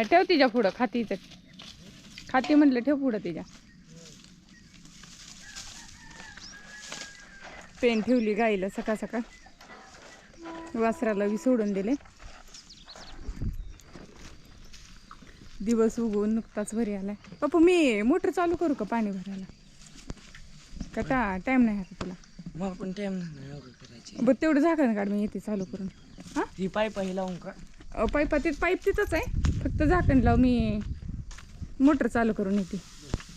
ठेव तिच्या पुढं खातीच खाती म्हटलं ठेव पुढं तिच्या. पेन ठेवली गाईला सकाळ सकाळ. वासराला बी सोडून दिले. दिवस उगवून नुकताच घरी आलाय. पप्पू मी मोटर चालू करू का पाणी भरायला? का टा टाईम नाही आता तुला? पण टाइम नाही करायची. बरं तेवढं झाकण काढ मी येते चालू करून. हां? ती पाय पाही लावून का? पाईपा ते पाईप तिथंच आहे. फक्त झाकण लाव मी मोटर चालू करून येते.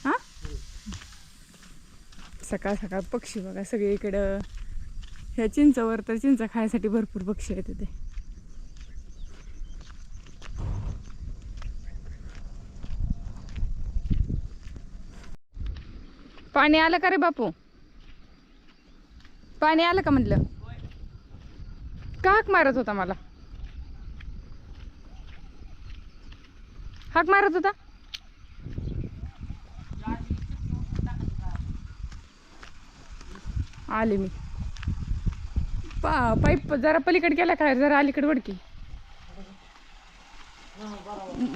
हां? सकाळ सकाळ पक्षी बघा सगळे इकडं ह्या चिंचावर तर चिंचा खायसाठी भरपूर पक्षी आहेत ते पाणी आलं का रे बापू? पाणी आलं का म्हटलं का मारत होता मला. हाक मारत होता. आले मी. पा पाईप जरा पलीकडे गेला काय जरा अलीकडे वडकी.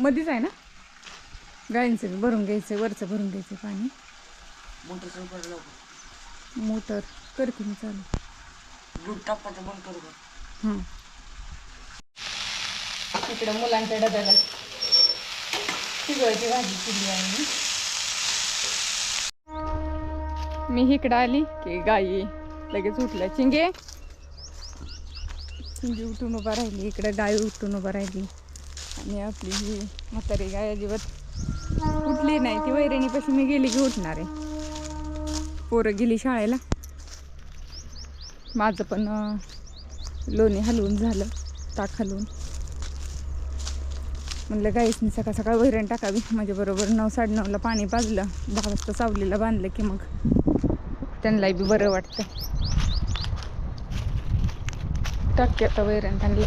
मध्येच आहे ना? गायींचं बी भरून घ्यायचं वरचं भरून घ्यायचं पाणी. मोटर करते मी चालू. का बंद करू इकडं मुलांच्या डब्याला. शिजवायची भाजी केली आहे मी मी इकडं आली की गाई लगेच उठल्या. चिंगे. चिंगी उठून उभा राहिली. इकडं गाय उठून उभा राहिली. आणि आपली ही म्हातारी गाय अजिबात उठली नाही. ती वैरणीपासून मी गेली की उठणार आहे. पोरं गेली शाळेला. माझं पण लोणी हलवून झालं ताक हलवून. म्हणलं गाईसनी सकाळ सकाळ वैरण टाकावी. माझ्या बरोबर नऊ साडेनऊला पाणी पाजलं. दहा वाजता सावलीला बांधलं की मग त्यांनाही बी बरं वाटतं. टाकते आता वैरण त्यांना.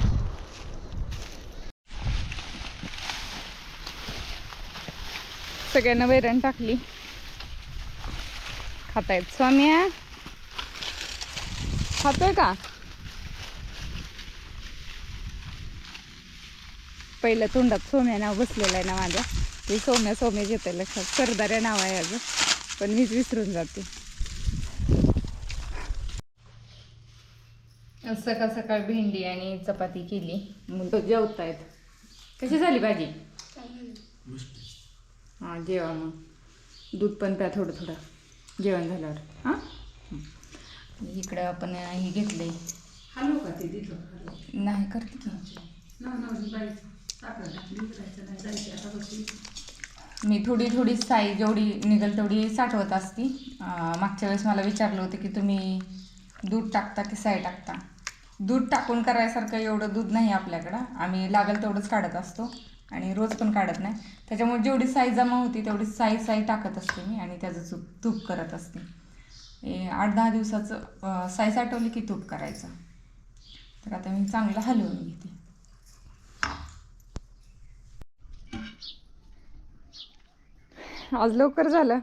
सगळ्यांना वैरण टाकली. खातायत. स्वामी खातोय का? पहिलं तोंडात सोम्या नाव बसलेलं आहे ना माझ्या. ते सोम्या सोम्या घेते लक्षात. सरदाऱ्या नाव आहे अजून. पण मीच विसरून जाते. सकाळ सकाळ भेंडी आणि चपाती केली. मुलं जेवतायत. कशी झाली भाजी? हां जेवा मग. दूध पण प्या थोडं थोडं. जेवण झाल्यावर. हां? इकडं आपण हे घेतले तिथं? नाही करते की. मी थोडी थोडी साई जेवढी निघल तेवढी साठवत असती. मागच्या वेळेस मला विचारलं होतं की तुम्ही दूध टाकता की साई टाकता? दूध टाकून करायसारखं एवढं दूध नाही आपल्याकडं. आम्ही लागेल तेवढंच काढत असतो आणि रोज पण काढत नाही. त्याच्यामुळे जेवढी साई जमा होती तेवढी साई साई टाकत असते मी आणि त्याचं तूप तूप करत असते. ए, आठ दहा दिवसाचं साई साठवली की तूप करायचं. तर आता मी चांगलं हलवून घेते. आज लवकर झालं.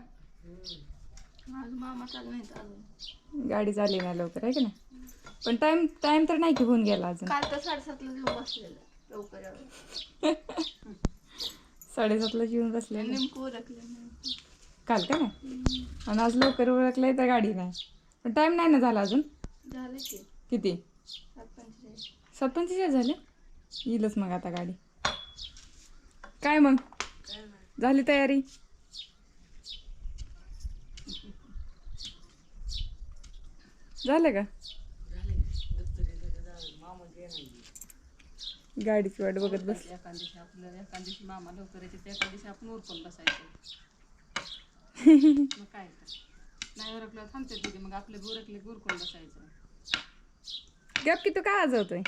गाडी झाली ना लवकर आहे की नाही? पण टाइम टाइम तर नाही की होऊन गेला अजून. काल तर साडेसातला घेऊन बसलेलं लवकर यावं. साडेसातला जेवून बसले नेमकं उरकलं नाही. काल का नाही? आणि आज लवकर ओळखलंय तर गाडी नाही. पण टाइम नाही ना झाला अजून? झालं की. किती? सात पंचेचाळीस झाले? येईलच मग आता गाडी. काय मग? झाली तयारी? झालं का? गाडीची वाट बघत बस. एका दिवशी आपल्याला एका दिवशी मामा लवकर येते त्या एका दिवशी आपण उरकून बसायचं मग काय तर नाही उरकलं थांबते तिथे मग आपले उरकले की उरकून बसायचं गप की तू काय आजवतोय?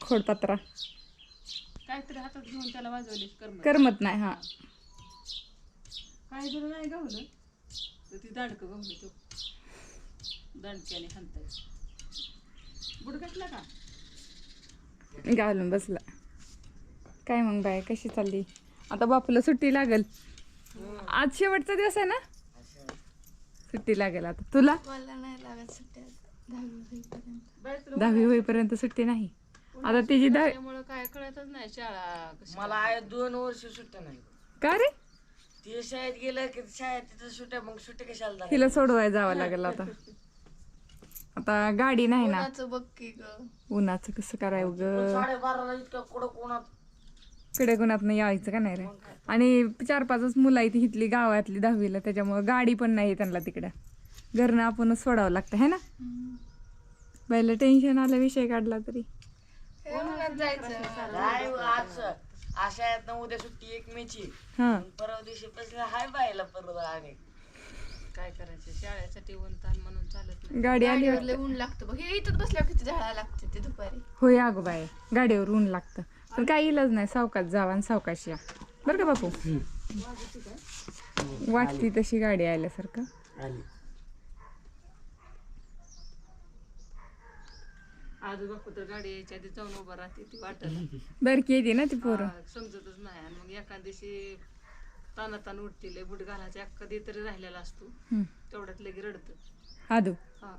खोडपत्रा काहीतरी हातात घेऊन त्याला वाजवली कर्म करमत नाही हा. काही जर नाही गावलं? तर ती दाडकं गावलं तो. दांडक्याने का? घालून बसला. काय मग बाय कशी चालली? आता बापूला सुट्टी लागल. आज शेवटचा दिवस आहे ना? सुट्टी लागेल आता. तुला? दहावी होईपर्यंत. दहावी सुट्टी नाही. आता तिची दहा त्यामुळं काय कळतच नाही शाळा कशी मला दोन वर्ष सुट्ट्या नाही. का रे? ती शाळेत गेलं की शाळेत तिथं सुट्ट्या मग कशाला तिला सोडवाय जावं लागेल आता. आता गाडी नाही ना. कोणाचं बघ की ग. उन्हाचं कसं करावं ग? साडेबाराला इतकं कडक उन्हात कडे गुणात नाही यायचं का नाही रे? आणि चार पाचच मुलं आहेत इथली गावातली दहावीला त्याच्यामुळं गाडी पण नाही त्यांना तिकडं. घरनं आपणच सोडावं लागतं है ना? बायला टेन्शन आलं विषय काढला तरी. हे उन्हात जायचं? नाही आज अशा आहेत ना उद्या सुट्टी एक मेची. हां. परवा दिवशी पासून हाय बायला परत आणि काय करायचं? शाळेसाठी ऊन ताण म्हणून चालत नाही. गाडी आली गाडीवर लय ऊन लागतं बघ. हे इथं बसल्यावर किती झाडा लागते ते दुपारी. होय अगो बाय गाडीवर ऊन लागतं. पण काही इलाज नाही सावकाश जावा आणि सावकाश या. बरं का बापू? वाटती तशी गाडी आल्यासारखं. आली. आज बापू तर गाडी यायच्या आधी जाऊन उभा राहते ती वाटत बरकी येते ना ती पोरं. समजतच नाही. आणि मग एका दिवशी ताना तान उठतील बुट घालायचा कधी तरी राहिलेला असतो. हम्म. तेवढ्यात लगे रडतं. आदू. हा.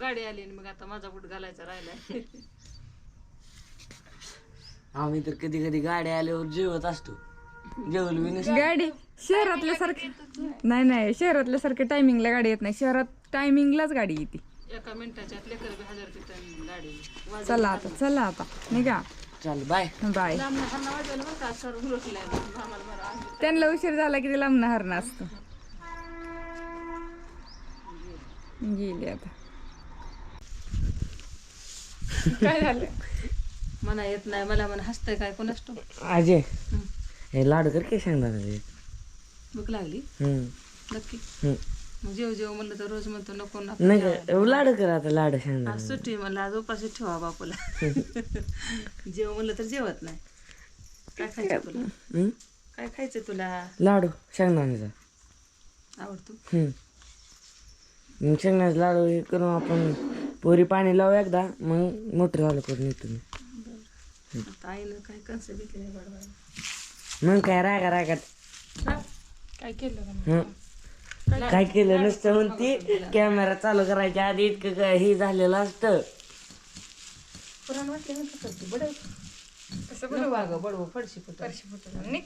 गाडी आली आणि मग आता माझा बुट घालायचा राहिलाय. आम्ही तर कधी कधी गाड्या आल्यावर जेवत असतो. जेवल मी नसतो गाडी शहरातल्या सारखी नाही. नाही शहरातल्या सारखं टायमिंगला गाडी येत नाही. शहरात टायमिंगलाच गाडी येते. एका मिनिटाच्या आत लेकर बी हजार तिथं गाडी. चला आता चला आता. निघा. चाल बाय. बाय. लांबना वाजवलं बरं का? सर रोखलाय आम्हाला बरं आम्ही त्यांना उशीर झाला की ते लांबणं हरणं असतं. गेली आता. काय झालं? म्हणा येत नाही मला म्हणा हसतंय काय कोण असतो अजय हे. लाडू कर काय सांगणार भूक लागली? नक्की. हम्म. जेव जेव म्हणलं तर रोज म्हणतो नको ना नाही लाडू कर आता लाडू आज सुट्टी म्हणलं आज उपाशी ठेवा बापूला. जेव म्हणलं तर जेवत नाही. काय खायचं तुला? काय खायचं तुला? लाडू शेंगदाण्याचा. आवडतो? शेंगदाण्याचा लाडू हे करून आपण पोरी पाणी लावू एकदा मग मोटर झालं करून येतो मी. आईनं काय कंस घेतले मग काय रागा रागात? काय केलं. काय केलं नसतं म्हणते. कॅमेरा चालू करायच्या आधी इतकं काय हे झालेलं असतं. पुराण वाटले म्हणतो करते बडव. कसं बडव. अगं बडव फडशी फुट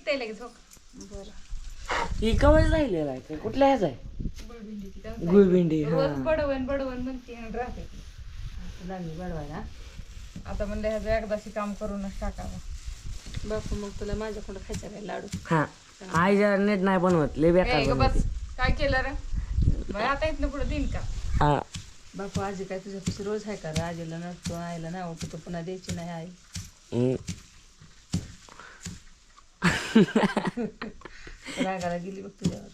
लगेच हो. बरं. ही कवच राहिलेला आहे का? कुठल्या ह्याच आहे? गुळभिंडी हा. बडवण बडवण म्हणते आणि राहते. लागली बडवायला. आता म्हणलं ह्याचं एकदाशी काम करूनच टाकावं. बापू मग तुला माझ्याकडं खायचं काय लाडू. हा. आई जरा नीट नाही बनवत. लय ए, बेकार ग बनवते. बस. काय केलं रे? मग आता इथनं पुढे देईन का? हा. बापू आजी काय तुझ्यापाशी रोज आहे का रे? आजीला नसतो आईला नाही आवडतो पुन्हा द्यायची नाही आई. हम्म. रागाला गेली बघ तुझ्यावर.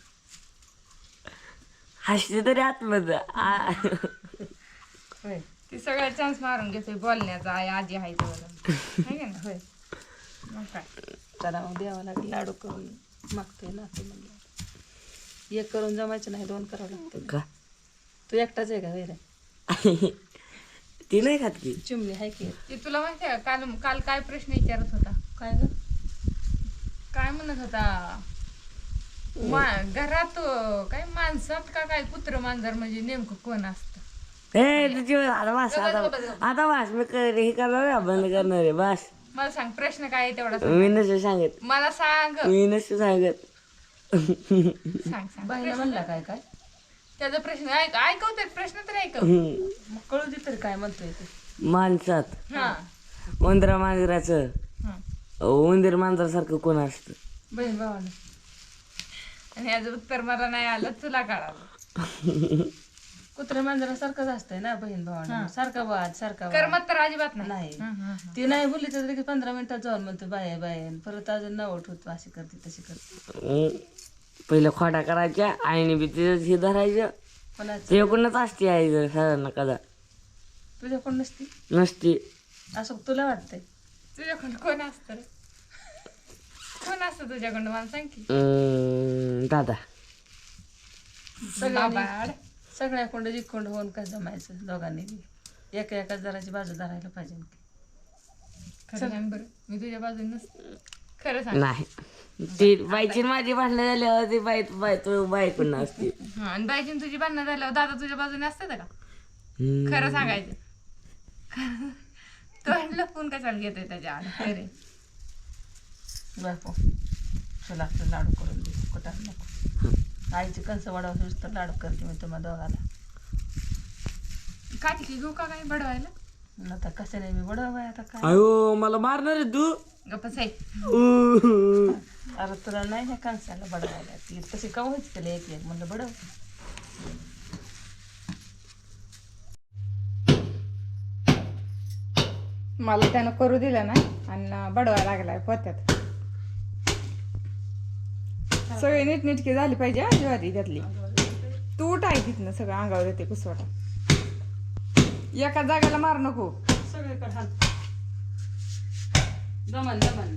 हसते तरी आतमध्ये आ. होय. ती सगळा चान्स मारून घेतोय बोलण्याचा. आई आजी आहे तर है का ना होय. मग काय? त्याला मग द्यावं लागेल लाडू करून. मागतोय ना ते म्हणलं. एक करून जमायचं नाही दोन करावं लागतं. का? तू एकटाच आहे का वेरे ती नाही खात की? चिमणी आहे की? ते तुला माहिती आहे का काल काल काय प्रश्न विचारत होता? काय ग? काय म्हणत होता? मा घरात काय माणसात का काय कुत्र मांजर म्हणजे नेमकं कोण असतं? ए तुझी आता वास आता आता वास मी कर हे करणार आहे, बंद करणार आहे बस मला सांग प्रश्न काय आहे तेवढा सांग. मी नसतो सांगत. मला सांग. मी नसतो सांगत. सांग सांग. बाईला म्हणला काय काय? त्याचा प्रश्न ऐक ऐकव तर प्रश्न तर ऐकव. हम्म. मग कळू दे तर काय म्हणतोय ते. माणसात. हा. उंदरा मांजराचं. हा. उंदीर मांजरासारखं कोण असतं? बहीण भावानं आणि याचं उत्तर मला नाही आलं तुला कळालं. कुत्र्या मांजरासारखंच असतंय ना बहीण भावानं. सारखा वाद सारखा वाद. कर्मात तर अजिबात नाही. नाही. ती नाही बोलली तर लगेच पंधरा मिनिटात जाऊन म्हणतो बाय बाय परत अजून नाव ठेवतो अशी करते तशी करते. पहिलं खोटा करायच्या आईने बी तिथं हे धरायचं. कोणाचं? ते कोणच असते आई जर साधारण कदा. तुझ्याकडून नसती? नसते. असं तुला वाटतंय? तुझ्याकडं कोण असतं रे? कोण असतं तुझ्याकडं मला सांग की. दादा. बाबाड. सगळ्याकोंड जिकोंड होऊन काय जमायचं दोघांनी बी. एका एका जराची बाजू धरायला पाहिजे खरं सांग बरं. मी तुझ्या बाजूने खरं सांग. नाही. ती बाईची माझी भांडणं झाल्यावर ती बाई बाई तो नसते. हा आणि बाईची तुझी भांडणं झाल्यावर दादा तुझ्या बाजूने असते का. खरं सांगायचं. तो लपून कशाला घेतोय त्याच्या आड बापू चला आपलं लाडू करून दे कुठं नको? आईची कंस वाढवा तर लाडू करते मी तुम्हाला दोघाला. काठी घेऊ का काय बडवायला? न तर कसं नाही मी बडवा आता काय? अयो मला मारणार आहे तू? गप्पा. अरे तुला नाही ना कंसाला बडवायला. ती तशी का व्हायची त्याला एक एक म्हणलं बडव. मला त्यानं करू दिलं ना आणि बडवायला लागलाय पोत्यात. सगळी नीटनीटकी झाली पाहिजे हा ज्वारी त्यातली. तू उठाय तिथनं सगळं अंगावर येते कुसवाटा. एका जागेला मार नको. सगळीकडे दमन दमन.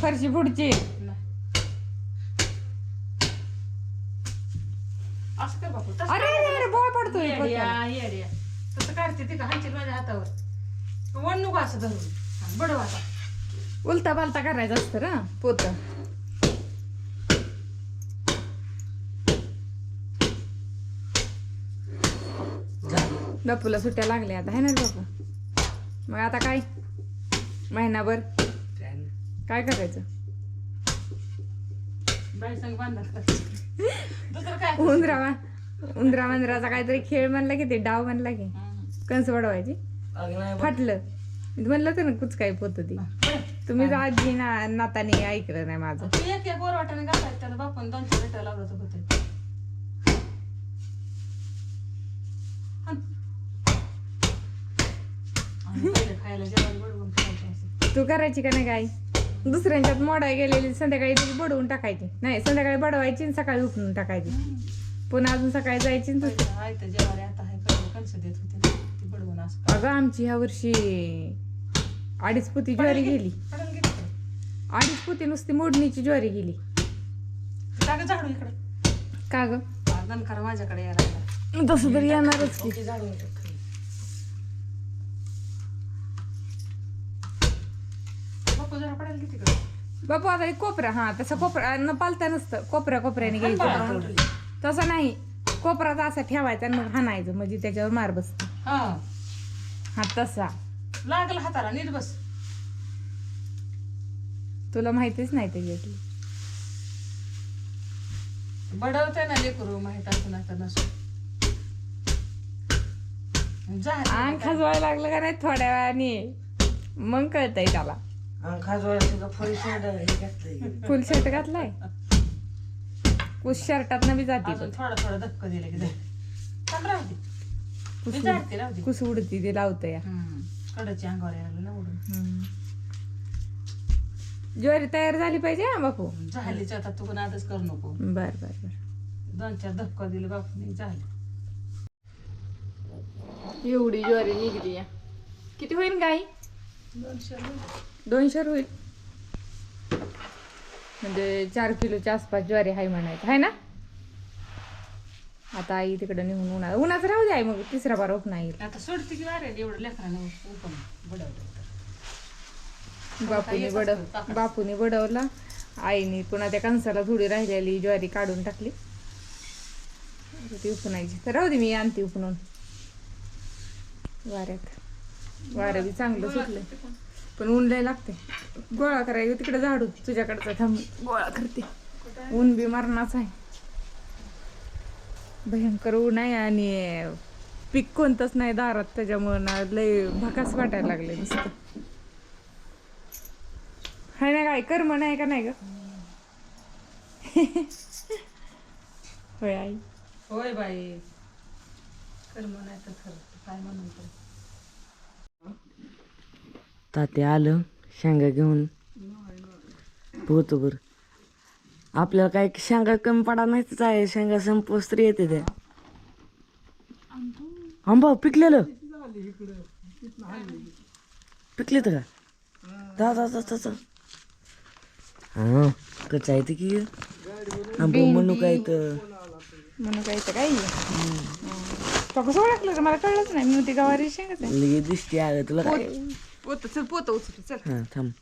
फरशी पुढची. नाही. असं कर बापू तसं अरे अरे अरे बोळ पडतोय पोत्याला. येड्या येड्या तसं काढते ती का हांची माझ्या हातावर. वन नको असं धरून. बडव उलता पालता करायचं असतं ना पोत. बापूला सुट्ट्या लागल्या आता है ना बापू? मग आता काय? महिनाभर? काय करायचं? काय उंदरा उंदरा मंदिराचा काहीतरी खेळ म्हणला की ते डाव म्हणला की. कंस वाढवायची. नाही फाटलं. म्हणलं होतं ना कुच काय पोत ती. तुम्ही तर आजी ना नाताने ऐकलं नाही माझं. खायला जेवण बडवून खायचं असं तू करायची का नाही काय दुसऱ्यांच्यात मोडाय गेलेली संध्याकाळी ती बडवून टाकायची. नाही संध्याकाळी बडवायची आणि सकाळी उठून टाकायची. पुन्हा अजून सकाळी जायची आणि दुसरी- पहिलं आहे तर आता आहे पहिलं कंस देत होते ना, ती बडवून असं अगं आमची ह्या वर्षी अडीच पोती ज्वारी गेली. की? अडीच पोती नुसती मोडणीची ज्वारी गेली. झाडू इकडे. का ग? माझ्याकडे यायला लागला. तसं तरी येणारच की. जरा पडेल की तिकडे बापू आता एक कोपरा हा तसा कोपरा न पालता नसतं. कोपऱ्या कोपऱ्याने घ्यायचं. तसं नाही. कोपराचा असा ठेवायचा आणि मग हाणायचं म्हणजे त्याच्यावर मार बसतो. हा. हा तसा. लागलं हाताला नीट बस. तुला माहितीच नाही त्याच्यातली. बडवते ना लेकरू माहीत असं आता नसू. जा अंग खाजवायला लागलं का नाही थोड्या वेळाने? मग कळतंय त्याला. खाजवायला हे घातलंय फुल शर्ट घातलाय? कुस शर्टात बी जाते अजून थोडं थोडं धक्क दिले की कुस उडती ते लावतं या. हम्म. कडची अंगावर यायला ना उडून. ज्वारी तयार झाली पाहिजे हा बापू? झालीच आता तू पण आताच करू नको. बर बर बर. दोन चार धक्का दिले बापूने झाले. एवढी ज्वारी निघली या. किती होईल गाई? दोनशे होईल म्हणजे चार किलोच्या आसपास ज्वारी आहे म्हणायचं आहे ना? आता आई तिकडे निघून उन्हा उन्हाचं राहू द्या आई मग तिसरा बार ओपना येईल आता सोडते की वारे एवढं लेकरानं उपन बडवलं तर. बापूने बडव बापूने बडवला. आईने पुन्हा त्या कणसाला थोडी राहिलेली ज्वारी काढून टाकली. ती उपनायची तर राहू दे मी आणते उपणून वाऱ्यात. वारं बी चांगलं सुटलं पण ऊन लय लागते गोळा करायचं तिकडे झाडू. तुझ्याकडचा थांब गोळा करते. ऊन बी मरणाच आहे. भयंकर ऊन आहे आणि पीक कोणतंच नाही दारात. त्याच्यामुळं ना लय भकास वाटायला लागले नुसतं. हाय ना काय कर्म नाही का नाही ग? होय आई. होय बाई. कर्म नाही तर खरं काय म्हणून तर? तात्या आलं शेंगा घेऊन. पोहतो बर. आपल्याला काय शेंगा कमी पडा नाहीच आहे. शेंगा संपोस तरी येते त्या. आंबा पिकलेलं? पिकले का? जा जा जा जा, जा. हा कच आहे ते की. आंबा म्हणू काय तर. म्हणून काय तर काय तो कसं ओळखलं? मला कळलंच नाही. मी ती गवारी शेंगच लगे दिसते आलं तुला काय? पोत चल पोत उचल चल हा थांब